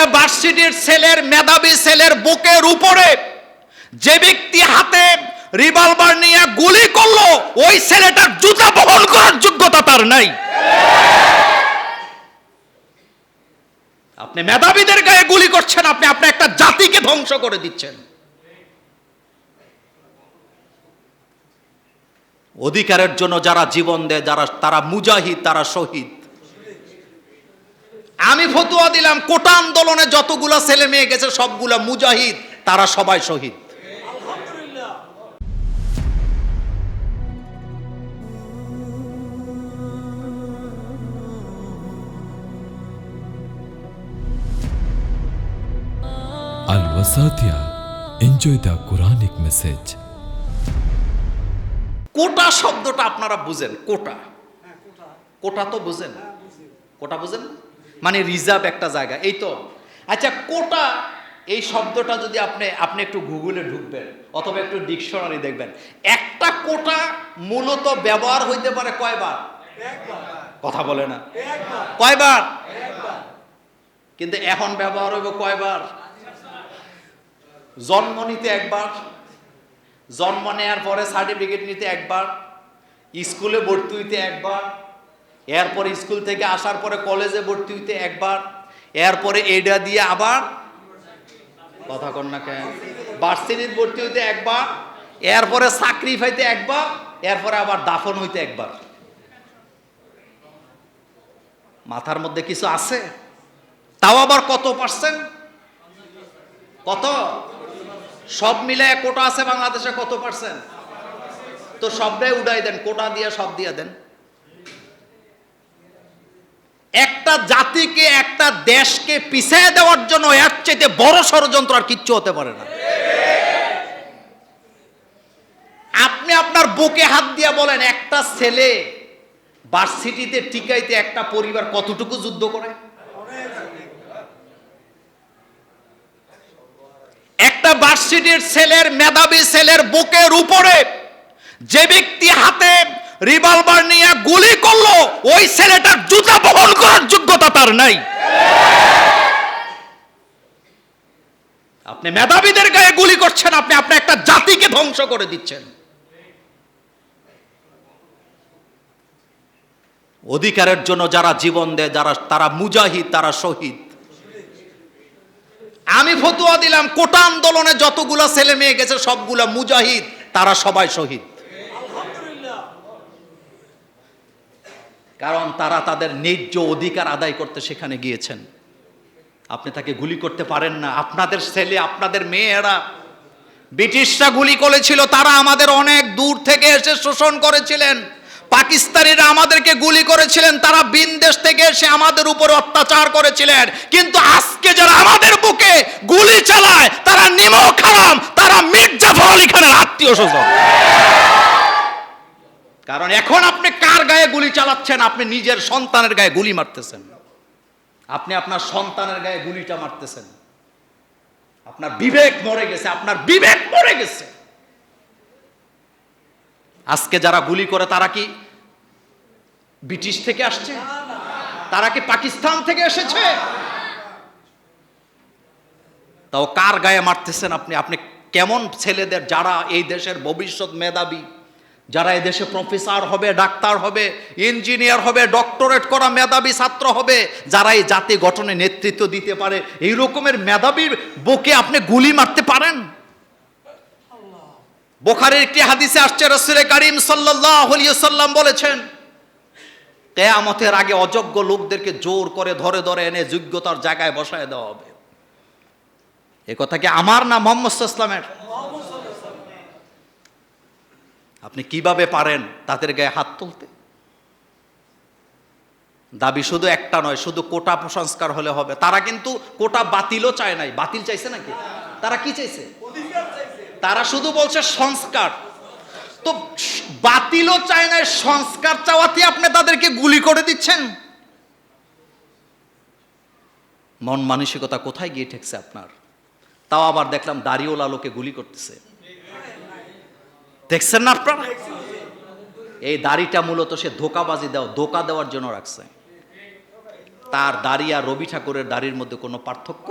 একটা ভার্সিটির ছেলের, মেধাবী ছেলের বুকের উপরে যে ব্যক্তি হাতে রিভলভার নিয়ে গুলি করল, ওই ছেলেটার জুতা বহন করার যোগ্যতা তার নাই। আপনি মেধাবীদের গায়ে গুলি করছেন, আপনি আপনার একটা জাতিকে ধ্বংস করে দিচ্ছেন। অধিকারের জন্য যারা জীবন দেয়, যারা তারা মুজাহিদ, তারা শহীদ। আমি ফতুয়া দিলাম কোটা আন্দোলনে যতগুলা ছেলে মেয়ে গেছে সবগুলা মুজাহিদ তারা সবাই শহীদ Al Wasatia. Enjoy the Quranic message. কোটা শব্দটা আপনারা বুঝেন কোটা কোটা তো বুঝেন কোটা বুঝেন মানে রিজার্ভ একটা জায়গা, এই তো। আচ্ছা কোটা, এই শব্দটা যদি আপনি আপনি একটু গুগলে ঢুকবেন, অথবা একটু ডিকশনারি দেখবেন, একটা কোটা মূলত ব্যবহার হইতে পারে কয়বার? কথা বলে না। কয়বার? কিন্তু এখন ব্যবহার হইব কয়বার? জন্ম নিতে একবার, জন্ম নেওয়ার পরে সার্টিফিকেট নিতে একবার, স্কুলে ভর্তি হইতে একবার এরপরে স্কুল থেকে আসার পরে কলেজে ভর্তি হইতে একবার, এরপরে এটা দিয়ে আবার, কথা কন না কেন ভার্সিটির ভর্তি হইতে একবার, এরপরে চাকরি পাইতে একবার, এরপরে আবার দাফন হইতে একবার। মাথার মধ্যে কিছু আছে? তাও আবার কত পার্সেন্ট কত? সব মিলে কোটা আছে বাংলাদেশে কত পার্সেন্ট তো সবটাই উড়াই দেন, কোটা দিয়ে সব দিয়ে দেন। একটা জাতিকে, একটা দেশকে পিছিয়ে দেওয়ার জন্য এর চাইতে বড় ষড়যন্ত্র আর কিচ্ছু হতে পারে না। আপনি আপনার বুকে হাত দিয়ে বলেন, একটা ছেলে ভার্সিটিতে টিকাইতে একটা পরিবার কতটুকু যুদ্ধ করে? একটা ভার্সিটির ছেলের মেধাবী ছেলের বুকের উপরে যে ব্যক্তি হাতে রিভলভার নিয়ে গুলি করল, ওই ছেলেটার জুতা বহন করার যোগ্যতা তার নাই। আপনি মেধাবীদের গায়ে গুলি করছেন, আপনি আপনার একটা জাতিকে ধ্বংস করে দিচ্ছেন। অধিকারের জন্য যারা জীবন দেয়, যারা তারা মুজাহিদ, তারা শহীদ। আমি ফতুয়া দিলাম, কোটা আন্দোলনে যতগুলা ছেলে মেয়ে গেছে, সবগুলা মুজাহিদ, তারা সবাই শহীদ। কারণ তারা তাদের ন্যায্য অধিকার আদায় করতে সেখানে গিয়েছেন। আপনি তাকে গুলি করতে পারেন না। আপনাদের ছেলে, আপনাদের মেয়েরা ব্রিটিশরা গুলি করেছিল, তারা আমাদের অনেক দূর থেকে এসে শোষণ করেছিলেন। পাকিস্তানিরা আমাদেরকে গুলি করেছিলেন, তারা বিনদেশ থেকে এসে আমাদের উপর অত্যাচার করেছিলেন। কিন্তু আজকে যারা আমাদের বুকে গুলি চালায়, তারা নিমো খারাম, তারা মির্জাফর আলী খানের আত্মীয় স্বজন। কারণ এখন আপনি কার গায়ে গুলি চালাচ্ছেন? আপনি নিজের সন্তানের গায়ে গুলি মারতেছেন। আপনি আপনার সন্তানের গায়ে গুলিটা মারতেছেন। আপনার বিবেক মরে গেছে, আপনার বিবেক মরে গেছে। আজকে যারা গুলি করে, তারা কি ব্রিটিশ থেকে আসছে? তারা কি পাকিস্তান থেকে এসেছে? তাও কার গায়ে মারতেছেন আপনি? আপনি কেমন ছেলেদের, যারা এই দেশের ভবিষ্যৎ মেধাবী? যারা এই দেশে প্রফেসর হবে, ডাক্তার হবে ইঞ্জিনিয়ার হবে ডক্টরেট করা মেধাবী ছাত্র হবে, যারা এই জাতি গঠনে নেতৃত্ব দিতে পারে, এই রকমের মেধাবীর বুকে আপনি গুলি মারতে পারেন। বোখারের একটি হাদিসে আসছে, রসুলের কারিম সাল্লাম বলেছেন, কেয়ামতের আগে অযোগ্য লোকদেরকে জোর করে ধরে ধরে এনে যোগ্যতার জায়গায় বসায় দেওয়া হবে। এ কথা কি আমার না মোহাম্মদ ইসলামের আপনি কীভাবে পারেন তাদের গায়ে হাত তুলতে? দাবি শুধু একটা নয়, শুধু কোটা সংস্কার হলে হবে। তারা কিন্তু কোটা বাতিলও চায় নাই। বাতিল চাইছে নাকি? তারা কি চাইছে? তারা শুধু বলছে সংস্কার। তো বাতিলও চায় নাই, সংস্কার চাওয়াতে আপনি তাদেরকে গুলি করে দিচ্ছেন? মন মানসিকতা কোথায় গিয়ে ঠেকছে আপনার? তাও আবার দেখলাম দাড়িওয়ালা লোকে গুলি করতেছে। দেখছেন না আপনারা? এই দাড়িটা মূলত সে ধোকাবাজি দেওয়া, ধোকা দেওয়ার জন্য রাখছে। তার দাড়ি আর রবি ঠাকুরের দাড়ির মধ্যে কোনো পার্থক্য?